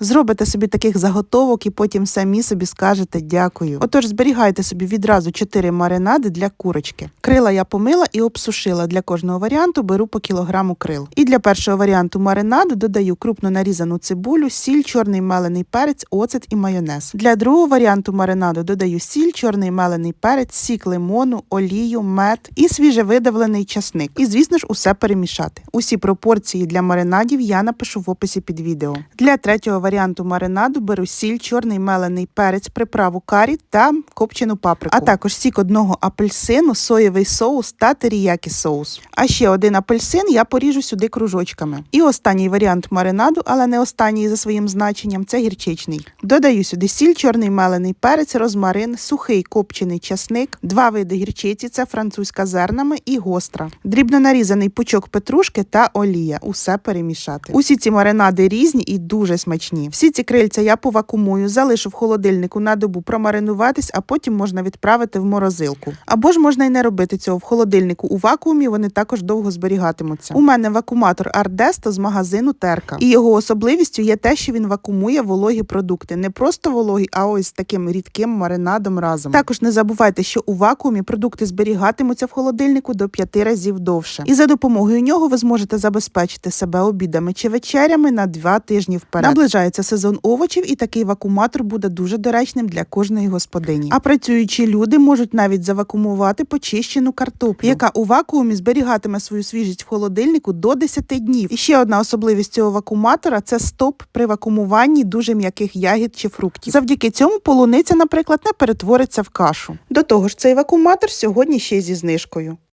Зробите собі таких заготовок і потім самі собі скажете дякую. Отож, зберігайте собі відразу 4 маринади для курочки. Крила я помила і обсушила. Для кожного варіанту беру по кілограму крил. І для першого варіанту маринаду додаю крупно нарізану цибулю, сіль, чорний мелений перець, оцет і майонез. Для другого варіанту маринаду додаю сіль, чорний мелений перець, сік лимону, олію, мед і свіжевидавлений часник. І, звісно ж, усе перемішати. Усі пропорції для маринадів я напишу в описі під відео. Для третього варіанту маринаду беру сіль, чорний мелений перець, приправу карі та копчену паприку, а також сік одного апельсину, соєвий соус та теріякі соус. А ще один апельсин я поріжу сюди кружочками. І останній варіант маринаду, але не останній за своїм значенням, це гірчичний. Додаю сюди сіль, чорний мелений перець, розмарин, сухий копчений часник, два види гірчиці це французька зернами і гостра, дрібно нарізаний пучок петрушки та олія. Усе перемішати. Усі ці маринади різні і дуже смачні. Всі ці крильця я повакумую, залишу в холодильнику на добу промаринуватись, а потім можна відправити в морозилку. Або ж можна й не робити цього в холодильнику у вакуумі. Вони також довго зберігатимуться. У мене вакууматор Ардесто з магазину Терка, і його особливістю є те, що він вакуумує вологі продукти, не просто вологі, а ось таким рідким маринадом разом. Також не забувайте, що у вакуумі продукти зберігатимуться в холодильнику до 5 разів довше. І за допомогою нього ви зможете забезпечити себе обідами чи вечерями на 2 тижні вперед. Наближається сезон овочів, і такий вакууматор буде дуже доречним для кожної господині. А працюючі люди можуть навіть завакуумувати почищену картоплю, яка у вакуумі зберігатиме свою свіжість в холодильнику до 10 днів. І ще одна особливість цього вакууматора це стоп при вакуумуванні дуже м'яких ягід чи фруктів. Завдяки цьому полуниця, наприклад, не перетвориться в кашу. До того ж, цей вакууматор сьогодні ще й зі знижкою.